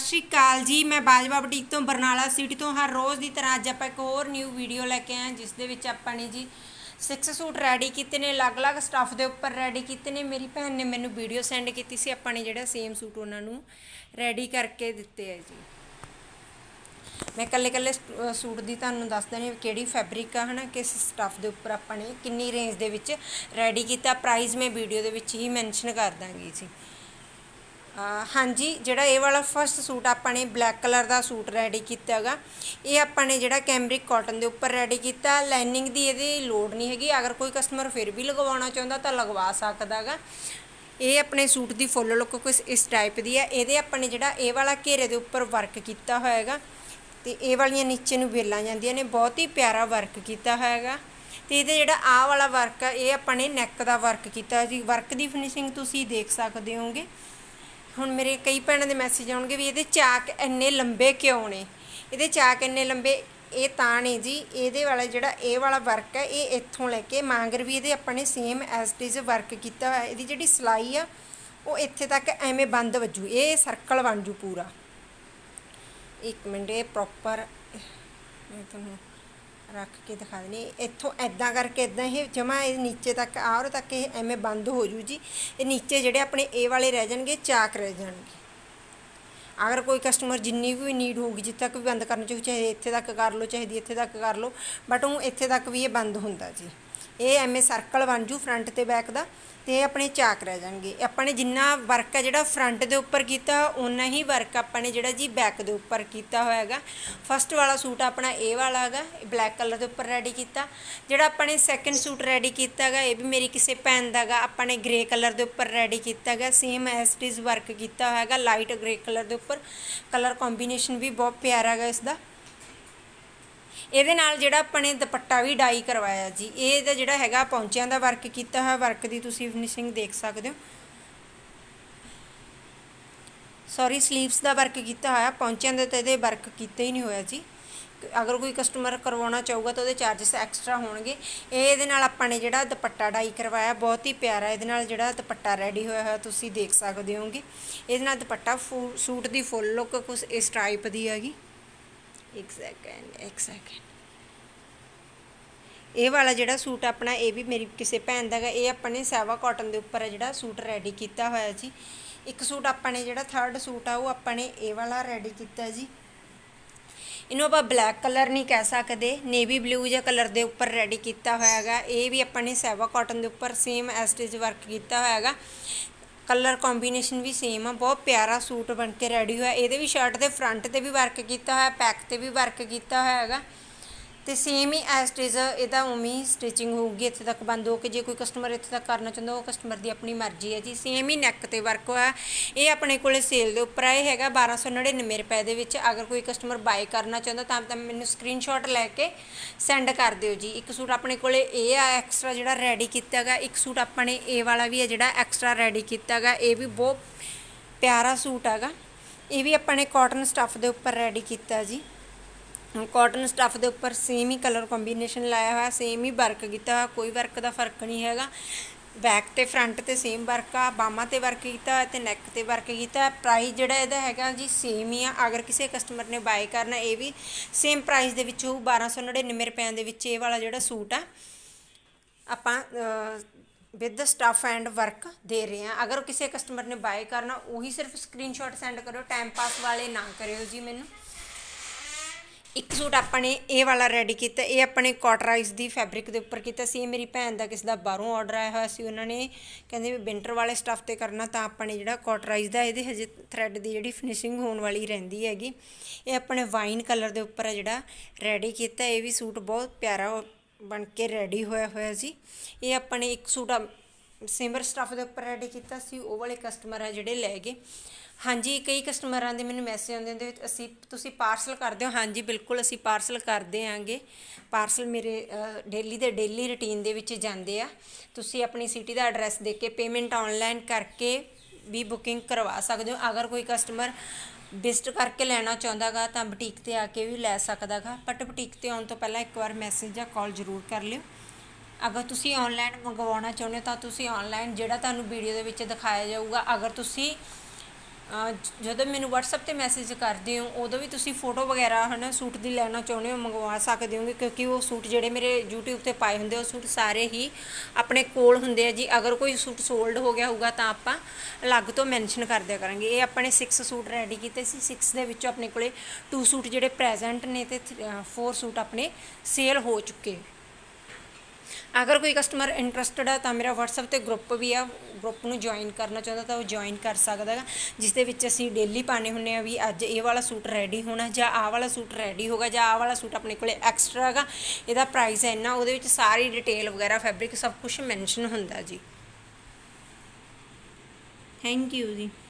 ਸ਼੍ਰੀ ਅਕਾਲ ਜੀ, ਮੈਂ ਬਾਜਵਾ ਬੁਟੀਕ ਤੋਂ ਬਰਨਾਲਾ ਸਿਟੀ ਤੋਂ ਹਰ ਰੋਜ਼ ਦੀ ਤਰ੍ਹਾਂ ਅੱਜ ਆਪਾਂ ਇੱਕ ਹੋਰ ਨਿਊ ਵੀਡੀਓ ਲੈ ਕੇ ਆਏ ਜਿਸ ਦੇ ਵਿੱਚ ਆਪਾਂ ਨੇ ਜੀ ਸਿਕਸ ਸੂਟ ਰੈਡੀ ਕੀਤੇ ਨੇ, ਅਲੱਗ-ਅਲੱਗ ਸਟੱਫ ਦੇ ਉੱਪਰ ਰੈਡੀ ਕੀਤੇ ਨੇ। ਮੇਰੀ ਭੈਣ ਨੇ ਮੈਨੂੰ ਵੀਡੀਓ ਸੈਂਡ ਕੀਤੀ ਸੀ, ਆਪਾਂ ਨੇ ਜਿਹੜਾ ਸੇਮ ਸੂਟ ਉਹਨਾਂ ਨੂੰ ਰੈਡੀ ਕਰਕੇ ਦਿੱਤੇ ਹੈ ਜੀ। ਮੈਂ ਕੱਲੇ ਕੱਲੇ ਸੂਟ ਦੀ ਤੁਹਾਨੂੰ ਦੱਸ ਦਣੀ ਕਿਹੜੀ ਫੈਬਰਿਕ ਆ, ਹਨਾ, ਕਿਸ ਸਟੱਫ ਦੇ ਉੱਪਰ ਆਪਾਂ ਨੇ ਕਿੰਨੀ ਰੇਂਜ ਦੇ ਵਿੱਚ ਰੈਡੀ ਕੀਤਾ। ਪ੍ਰਾਈਸ ਮੈਂ ਵੀਡੀਓ ਦੇ ਵਿੱਚ ਹੀ ਮੈਂਸ਼ਨ ਕਰ ਦਾਂਗੀ ਜੀ। ਹਾਂਜੀ, ਜਿਹੜਾ ਇਹ ਵਾਲਾ ਫਸਟ ਸੂਟ ਆਪਾਂ ਨੇ ਬਲੈਕ ਕਲਰ ਦਾ ਸੂਟ ਰੈਡੀ ਕੀਤਾ ਹੈਗਾ। ਇਹ ਆਪਾਂ ਨੇ ਜਿਹੜਾ ਕੈਮਰਿਕ ਕਾਟਨ ਦੇ ਉੱਪਰ ਰੈਡੀ ਕੀਤਾ। ਲਾਈਨਿੰਗ ਦੀ ਇਹਦੀ ਲੋੜ ਨਹੀਂ ਹੈਗੀ। ਅਗਰ ਕੋਈ ਕਸਟਮਰ ਫਿਰ ਵੀ ਲਗਵਾਉਣਾ ਚਾਹੁੰਦਾ ਤਾਂ ਲਗਵਾ ਸਕਦਾ ਹੈਗਾ। ਇਹ ਆਪਣੇ ਸੂਟ ਦੀ ਫੁੱਲ ਲੁੱਕ ਕੁਛ ਇਸ ਟਾਈਪ ਦੀ ਹੈ। ਇਹਦੇ ਆਪਾਂ ਨੇ ਜਿਹੜਾ ਇਹ ਵਾਲਾ ਘੇਰੇ ਦੇ ਉੱਪਰ ਵਰਕ ਕੀਤਾ ਹੋਇਆ ਹੈਗਾ। ਤੇ ਇਹ ਵਾਲੀਆਂ ਨੀਚੇ ਨੂੰ ਵੇਲਾਂ ਜਾਂਦੀਆਂ ਨੇ। ਬਹੁਤ ਹੀ ਪਿਆਰਾ ਵਰਕ ਕੀਤਾ ਹੋਇਆ ਹੈਗਾ। ਤੇ ਇਹਦੇ ਜਿਹੜਾ ਆਹ ਵਾਲਾ ਵਰਕ ਆ, ਇਹ ਆਪਾਂ ਨੇ ਨੈਕ ਦਾ ਵਰਕ ਕੀਤਾ। ਜੀ ਵਰਕ ਦੀ ਫਿਨਿਸ਼ਿੰਗ ਤੁਸੀਂ ਦੇਖ ਸਕਦੇ ਹੋਗੇ ਹੁਣ ਮੇਰੇ ਕਈ ਭੈਣਾਂ ਦੇ ਮੈਸੇਜ ਆਉਣਗੇ ਵੀ ਇਹਦੇ ਚਾਕ ਇੰਨੇ ਲੰਬੇ ਕਿਉਂ ਨੇ? ਇਹਦੇ ਚਾਕ ਇੰਨੇ ਲੰਬੇ, ਇਹ ਤਾਂ ਨੇ ਜੀ, ਇਹਦੇ ਵਾਲਾ ਜਿਹੜਾ ਇਹ ਵਾਲਾ ਵਰਕ ਹੈ, ਇਹ ਇੱਥੋਂ ਲੈ ਕੇ, ਮਾਂਗਰ ਵੀ ਇਹਦੇ ਆਪਾਂ ਨੇ ਸੇਮ ਐਸ ਟਿਜ਼ ਵਰਕ ਕੀਤਾ ਹੋਇਆ, ਇਹਦੀ ਜਿਹੜੀ ਸਲਾਈ ਆ, ਉਹ ਇੱਥੇ ਤੱਕ ਐਵੇਂ ਬੰਦ ਵੱਜੂ, ਇਹ ਸਰਕਲ ਬਣ ਜੂ ਪੂਰਾ। ਇੱਕ ਮਿੰਟ, ਇਹ ਪ੍ਰੋਪਰ ਮੈਂ ਤੁਹਾਨੂੰ ਰੱਖ ਕੇ ਦਿਖਾ ਦਿੰਦੀ ਇੱਥੋਂ ਐਦਾਂ ਕਰਕੇ ਐਦਾਂ ਇਹ ਜਮਾ ਇਹ ਨੀਚੇ ਤੱਕ ਆਉਰ ਤੱਕ ਇਹ ਐਵੇਂ ਬੰਦ ਹੋ ਜੂ ਜੀ। ਇਹ ਨੀਚੇ ਜਿਹੜੇ ਆਪਣੇ ਇਹ ਵਾਲੇ ਰਹਿ ਜਾਣਗੇ, ਚਾਕ ਰਹਿ ਜਾਣਗੇ। ਅਗਰ ਕੋਈ ਕਸਟਮਰ ਜਿੰਨੀ ਵੀ ਨੀਡ ਹੋਊਗੀ, ਜਿੱਥੇ ਤੱਕ ਵੀ ਬੰਦ ਕਰਨਾ ਚਾਹੇ ਚਾਹੇ ਇੱਥੇ ਤੱਕ ਕਰ ਲਓ, ਚਾਹੇ ਦੀ ਇੱਥੇ ਤੱਕ ਕਰ ਲਓ, ਬਟ ਉਹ ਇੱਥੇ ਤੱਕ ਵੀ ਇਹ ਬੰਦ ਹੁੰਦਾ ਜੀ। ਇਹ ਐਵੇਂ ਸਰਕਲ ਬਣ ਜੂ ਫਰੰਟ ਤੇ ਬੈਕ ਦਾ ਤੇ ਇਹ ਆਪਣੇ ਚਾਕ ਰਹਿ ਜਾਣਗੇ। ਆਪਾਂ ਨੇ ਜਿੰਨਾ ਵਰਕ ਹੈ ਜਿਹੜਾ ਫਰੰਟ ਦੇ ਉੱਪਰ ਕੀਤਾ ਉਨਾ ਹੀ ਵਰਕ ਆਪਾਂ ਨੇ ਜਿਹੜਾ ਜੀ ਬੈਕ ਦੇ ਉੱਪਰ ਕੀਤਾ ਹੋਇਆ ਹੈਗਾ। ਫਸਟ ਵਾਲਾ ਸੂਟ ਆਪਣਾ ਇਹ ਵਾਲਾ ਹੈਗਾ ਬਲੈਕ ਕਲਰ ਦੇ ਉੱਪਰ ਰੈਡੀ ਕੀਤਾ। ਜਿਹੜਾ ਆਪਾਂ ਨੇ ਸੈਕੰਡ ਸੂਟ ਰੈਡੀ ਕੀਤਾ ਹੈਗਾ, ਇਹ ਵੀ ਮੇਰੀ ਕਿਸੇ ਭੈਣ ਦਾ ਹੈਗਾ। ਆਪਾਂ ਨੇ ਗ੍ਰੇ ਕਲਰ ਦੇ ਉੱਪਰ ਰੈਡੀ ਕੀਤਾ ਹੈਗਾ same as it is work ਕੀਤਾ ਹੋਇਆ ਹੈਗਾ ਲਾਈਟ ਗ੍ਰੇ ਕਲਰ ਦੇ ਉੱਪਰ। ਕਲਰ ਕੰਬੀਨੇਸ਼ਨ ਵੀ ਬਹੁਤ ਪਿਆਰਾ ਹੈਗਾ ਇਸ ਦਾ। ਇਹਦੇ ਨਾਲ ਜਿਹੜਾ ਆਪਾਂ ਨੇ ਦੁਪੱਟਾ ਵੀ ਡਾਈ ਕਰਵਾਇਆ ਜੀ, ਇਹ ਦਾ ਜਿਹੜਾ ਹੈਗਾ ਪੌਂਚਿਆਂ ਦਾ ਵਰਕ ਕੀਤਾ ਹੋਇਆ ਵਰਕ ਦੀ ਤੁਸੀਂ ਫਿਨਿਸ਼ਿੰਗ ਦੇਖ ਸਕਦੇ ਹੋ। ਸੌਰੀ ਸਲੀਵਸ ਦਾ ਵਰਕ ਕੀਤਾ ਹੋਇਆ, ਪੌਂਚਿਆਂ ਦੇ ਤੇ ਇਹਦੇ ਵਰਕ ਕੀਤਾ ਹੀ ਨਹੀਂ ਹੋਇਆ ਜੀ। ਅਗਰ ਕੋਈ ਕਸਟਮਰ ਕਰਵਾਉਣਾ ਚਾਹੂਗਾ ਤਾਂ ਉਹਦੇ ਚਾਰजेस ਐਕਸਟਰਾ ਹੋਣਗੇ। ਇਹ ਇਹਦੇ ਨਾਲ ਆਪਾਂ ਨੇ ਜਿਹੜਾ ਦੁਪੱਟਾ ਡਾਈ ਕਰਵਾਇਆ, ਬਹੁਤ ਹੀ ਪਿਆਰਾ ਇਹਦੇ ਨਾਲ ਜਿਹੜਾ ਦੁਪੱਟਾ ਰੈਡੀ ਹੋਇਆ ਹੋਇਆ, ਤੁਸੀਂ ਦੇਖ ਸਕਦੇ ਹੋਗੇ ਇਹਦੇ ਨਾਲ ਦੁਪੱਟਾ ਸੂਟ ਦੀ ਫੁੱਲ ਲੁੱਕ ਕੁਝ ਇਸ ਟਾਈਪ ਦੀ ਹੈਗੀ। ਇੱਕ ਸੈਕਿੰਡ ਇੱਕ ਸੈਕਿੰਡ ਇਹ ਵਾਲਾ ਜਿਹੜਾ ਸੂਟ ਆਪਣਾ, ਇਹ ਵੀ ਮੇਰੀ ਕਿਸੇ ਭੈਣ ਦਾ ਹੈਗਾ, ਇਹ ਆਪਾਂ ਨੇ ਸੈਵਾ ਕਾਟਨ ਦੇ ਉੱਪਰ ਹੈ ਜਿਹੜਾ ਸੂਟ ਰੈਡੀ ਕੀਤਾ ਹੋਇਆ ਜੀ। ਇੱਕ ਸੂਟ ਆਪਾਂ ਨੇ ਜਿਹੜਾ ਥਰਡ ਸੂਟ ਆ, ਉਹ ਆਪਾਂ ਨੇ ਇਹ ਵਾਲਾ ਰੈਡੀ ਕੀਤਾ ਜੀ। ਇਹਨੂੰ ਆਪਾਂ ਬਲੈਕ ਕਲਰ ਨਹੀਂ ਕਹਿ ਸਕਦੇ ਨੇਵੀ ਬਲੂ ਜਿਹਾ ਕਲਰ ਦੇ ਉੱਪਰ ਰੈਡੀ ਕੀਤਾ ਹੋਇਆ ਹੈਗਾ। ਇਹ ਵੀ ਆਪਾਂ ਨੇ ਸੈਵਾ ਕਾਟਨ ਦੇ ਉੱਪਰ ਸੇਮ ਐਸਟੇਜ ਵਰਕ ਕੀਤਾ ਹੋਇਆ ਹੈਗਾ। ਕਲਰ ਕੰਬੀਨੇਸ਼ਨ ਵੀ ਸੇਮ ਆ, ਬਹੁਤ ਪਿਆਰਾ ਸੂਟ ਬਣ ਕੇ ਰੈਡੀ ਹੋਇਆ। ਇਹਦੇ ਵੀ ਸ਼ਰਟ ਦੇ ਫਰੰਟ ਤੇ ਵੀ ਵਰਕ ਕੀਤਾ ਹੋਇਆ ਬੈਕ ਤੇ ਵੀ ਵਰਕ ਕੀਤਾ ਹੋਇਆ ਹੈਗਾ। ਤੇ ਸੇਮ ਹੀ ਐਸ ਇਟ ਇਜ਼ ਇਹਦਾ ਉਮੀ ਸਟਿਚਿੰਗ ਹੋਊਗੀ, ਇੱਥੇ ਤੱਕ ਬੰਦ ਹੋ ਕੇ, ਜੇ ਕੋਈ ਕਸਟਮਰ ਇੱਥੇ ਤੱਕ ਕਰਨਾ ਚਾਹੁੰਦਾ, ਉਹ ਕਸਟਮਰ ਦੀ ਆਪਣੀ ਮਰਜ਼ੀ ਹੈ ਜੀ। ਸੇਮ ਹੀ ਨੈਕ ਤੇ ਵਰਕ ਹੋਇਆ। ਇਹ ਆਪਣੇ ਕੋਲੇ ਸੇਲ ਦੇ ਉੱਪਰ ਆਏ ਹੈਗਾ 1299 ਰੁਪਏ ਦੇ ਵਿੱਚ। ਅਗਰ ਕੋਈ ਕਸਟਮਰ ਬਾਏ ਕਰਨਾ ਚਾਹੁੰਦਾ, ਤਾਂ ਤਾਂ ਮੈਨੂੰ ਸਕਰੀਨਸ਼ਾਟ ਲੈ ਕੇ ਸੈਂਡ ਕਰ ਦਿਓ ਜੀ। ਇੱਕ ਸੂਟ ਆਪਣੇ ਕੋਲੇ ਇਹ ਆ ਐਕਸਟਰਾ ਜਿਹੜਾ ਰੈਡੀ ਕੀਤਾ ਹੈਗਾ, ਇੱਕ ਸੂਟ ਆਪਾਂ ਨੇ ਇਹ ਵਾਲਾ ਵੀ ਹੈ, ਜਿਹੜਾ ਐਕਸਟਰਾ ਰੈਡੀ ਕੀਤਾ ਹੈਗਾ। ਇਹ ਵੀ ਬਹੁਤ ਪਿਆਰਾ ਸੂਟ ਹੈਗਾ। ਇਹ ਵੀ ਆਪਾਂ ਨੇ ਕਾਟਨ ਸਟੱਫ ਦੇ ਉੱਪਰ ਰੈਡੀ ਕੀਤਾ ਜੀ। ਕਾਟਨ ਸਟੱਫ ਦੇ ਉੱਪਰ ਸੇਮ ਹੀ ਕਲਰ ਕੰਬੀਨੇਸ਼ਨ ਲਾਇਆ ਹੋਇਆ ਸੇਮ ਹੀ ਵਰਕ ਕੀਤਾ ਹੋਇਆ, ਕੋਈ ਵਰਕ ਦਾ ਫ਼ਰਕ ਨਹੀਂ ਹੈਗਾ। ਬੈਕ ਤੇ ਫਰੰਟ ਤੇ ਸੇਮ ਵਰਕ ਆ, ਬਾਹਾਂ ਤੇ ਵਰਕ ਕੀਤਾ ਹੋਇਆ ਤੇ ਨੈਕ ਤੇ ਵਰਕ ਕੀਤਾ ਪ੍ਰਾਈਸ ਜਿਹੜਾ ਇਹਦਾ ਹੈਗਾ ਜੀ ਸੇਮ ਹੀ ਆ। ਅਗਰ ਕਿਸੇ ਕਸਟਮਰ ਨੇ ਬਾਏ ਕਰਨਾ, ਇਹ ਵੀ ਸੇਮ ਪ੍ਰਾਈਸ ਦੇ ਵਿੱਚ ਹੋਊ 1299 ਰੁਪਏ ਦੇ ਵਿੱਚ ਇਹ ਵਾਲਾ ਜਿਹੜਾ ਸੂਟ ਆ। ਆਪਾਂ ਵਿਦ ਸਟਫ ਐਂਡ ਵਰਕ ਦੇ ਰਹੇ ਹਾਂ ਅਗਰ ਕਿਸੇ ਕਸਟਮਰ ਨੇ ਬਾਏ ਕਰਨਾ, ਉਹੀ ਸਿਰਫ ਸਕਰੀਨਸ਼ਾਟ ਸੈਂਡ ਕਰਿਓ ਟਾਈਮ ਪਾਸ ਵਾਲੇ ਨਾ ਕਰਿਓ ਜੀ ਮੈਨੂੰ। ਇੱਕ ਸੂਟ ਆਪਾਂ ਨੇ ਇਹ ਵਾਲਾ ਰੈਡੀ ਕੀਤਾ, ਇਹ ਆਪਣੇ ਕਾਟਰਾਈਜ਼ ਦੀ ਫੈਬਰਿਕ ਦੇ ਉੱਪਰ ਕੀਤਾ ਸੀ, ਇਹ ਮੇਰੀ ਭੈਣ ਦਾ ਕਿਸ ਦਾ ਬਾਹਰੋਂ ਆਰਡਰ ਆਇਆ ਹੋਇਆ ਸੀ, ਉਹਨਾਂ ਨੇ ਕਹਿੰਦੇ ਵੀ ਵਿੰਟਰ ਵਾਲੇ ਸਟੱਫ ਤੇ ਕਰਨਾ ਤਾਂ ਆਪਾਂ ਨੇ ਜਿਹੜਾ ਕਾਟਰਾਈਜ਼ ਦਾ, ਇਹਦੇ ਹਜੇ ਥ੍ਰੈਡ ਦੀ ਜਿਹੜੀ ਫਿਨਿਸ਼ਿੰਗ ਹੋਣ ਵਾਲੀ ਰਹਿੰਦੀ ਹੈਗੀ, ਇਹ ਆਪਣੇ ਵਾਈਨ ਕਲਰ ਦੇ ਉੱਪਰ ਹੈ ਜਿਹੜਾ ਰੈਡੀ ਕੀਤਾ, ਇਹ ਵੀ ਸੂਟ ਬਹੁਤ ਪਿਆਰਾ ਬਣ ਕੇ ਰੈਡੀ ਹੋਇਆ ਹੋਇਆ ਸੀ, ਇਹ ਆਪਾਂ ਨੇ ਇੱਕ ਸੂਟ ਸਿਮਰ ਸਟੱਫ ਦੇ ਉੱਪਰ ਰੈਡੀ ਕੀਤਾ ਸੀ, ਉਹ ਵਾਲੇ ਕਸਟਮਰ ਆ ਜਿਹੜੇ ਲੈ ਗਏ ਹਾਂਜੀ, ਕਈ ਕਸਟਮਰਾਂ ਦੇ ਮੈਨੂੰ ਮੈਸੇਜ ਆਉਂਦੇ ਹੁੰਦੇ, ਅਸੀਂ, ਤੁਸੀਂ ਪਾਰਸਲ ਕਰਦੇ ਹੋ? ਹਾਂਜੀ, ਬਿਲਕੁਲ, ਅਸੀਂ ਪਾਰਸਲ ਕਰਦੇ ਆਂਗੇ। ਪਾਰਸਲ ਮੇਰੇ ਡੇਲੀ ਦੇ ਡੇਲੀ ਰੁਟੀਨ ਦੇ ਵਿੱਚ ਜਾਂਦੇ ਆ। ਤੁਸੀਂ ਆਪਣੀ ਸਿਟੀ ਦਾ ਐਡਰੈਸ ਦੇ ਕੇ ਪੇਮੈਂਟ ਆਨਲਾਈਨ ਕਰਕੇ ਵੀ ਬੁਕਿੰਗ ਕਰਵਾ ਸਕਦੇ ਹੋ। ਅਗਰ ਕੋਈ ਕਸਟਮਰ ਵਿਜ਼ਿਟ ਕਰਕੇ ਲੈਣਾ ਚਾਹੁੰਦਾਗਾ, ਤਾਂ ਬੁਟੀਕ ਤੇ ਆ ਕੇ ਵੀ ਲੈ ਸਕਦਾਗਾ। ਬਟ ਬੁਟੀਕ ਤੇ ਆਉਣ ਤੋਂ ਪਹਿਲਾਂ ਇੱਕ ਵਾਰ ਮੈਸੇਜ ਜਾਂ ਕਾਲ ਜ਼ਰੂਰ ਕਰ ਲਿਓ। ਅਗਰ ਤੁਸੀਂ ਆਨਲਾਈਨ ਮੰਗਵਾਉਣਾ ਚਾਹੁੰਦੇ ਹੋ, ਤਾਂ ਤੁਸੀਂ ਆਨਲਾਈਨ ਜਿਹੜਾ ਤੁਹਾਨੂੰ ਵੀਡੀਓ ਦੇ ਵਿੱਚ ਦਿਖਾਇਆ ਜਾਊਗਾ। ਅਗਰ ਤੁਸੀਂ ਜਦੋਂ ਮੈਨੂੰ ਵਟਸਐਪ ਤੇ ਮੈਸੇਜ ਕਰਦੇ ਹੋ, ਉਦੋਂ ਵੀ ਤੁਸੀਂ ਫੋਟੋ ਵਗੈਰਾ, ਹਨਾ, ਸੂਟ ਦੀ ਲੈਣਾ ਚਾਹੁੰਦੇ ਹੋ, ਮੰਗਵਾ ਸਕਦੇ ਹੋਗੇ, ਕਿਉਂਕਿ ਉਹ ਸੂਟ ਜਿਹੜੇ ਮੇਰੇ YouTube ਤੇ ਪਾਏ ਹੁੰਦੇ ਉਹ ਸੂਟ ਸਾਰੇ ਹੀ ਆਪਣੇ ਕੋਲ ਹੁੰਦੇ ਆ ਜੀ। ਅਗਰ ਕੋਈ ਸੂਟ ਸੋਲਡ ਹੋ ਗਿਆ ਹੋਊਗਾ, ਤਾਂ ਆਪਾਂ ਅਲੱਗ ਤੋਂ ਮੈਂਸ਼ਨ ਕਰ ਦਿਆ ਕਰਾਂਗੇ। ਇਹ ਆਪਣੇ 6 ਸੂਟ ਰੈਡੀ ਕੀਤੇ ਸੀ। 6 ਦੇ ਵਿੱਚੋਂ ਆਪਣੇ ਕੋਲੇ 2 ਸੂਟ ਜਿਹੜੇ ਪ੍ਰੈਜ਼ੈਂਟ ਨੇ ਤੇ 4 ਸੂਟ ਆਪਣੇ ਸੇਲ ਹੋ ਚੁੱਕੇ। ਅਗਰ ਕੋਈ ਕਸਟਮਰ ਇੰਟਰਸਟਡ ਹੈ ਤਾਂ ਮੇਰਾ WhatsApp ਤੇ ਗਰੁੱਪ ਵੀ ਆ ਗਰੁੱਪ ਨੂੰ ਜੁਆਇਨ ਕਰਨਾ ਚਾਹੁੰਦਾ ਤਾਂ ਉਹ ਜੁਆਇਨ ਕਰ ਸਕਦਾ ਹੈ ਜਿਸ ਦੇ ਵਿੱਚ ਅਸੀਂ ਡੇਲੀ ਪਾਣੇ ਹੁੰਨੇ ਆ ਵੀ ਅੱਜ ਇਹ ਵਾਲਾ ਸੂਟ ਰੈਡੀ ਹੋਣਾ ਜਾਂ ਆਹ ਵਾਲਾ ਸੂਟ ਰੈਡੀ ਹੋਗਾ ਜਾਂ ਆਹ ਵਾਲਾ ਸੂਟ ਆਪਣੇ ਕੋਲੇ ਐਕਸਟਰਾ ਹੈਗਾ, ਇਹਦਾ ਪ੍ਰਾਈਸ ਹੈ ਇੰਨਾ, ਉਹਦੇ ਵਿੱਚ ਸਾਰੀ ਡਿਟੇਲ ਵਗੈਰਾ ਫੈਬਰਿਕ ਸਭ ਕੁਝ ਮੈਂਸ਼ਨ ਹੁੰਦਾ ਜੀ। ਥੈਂਕ ਯੂ ਜੀ।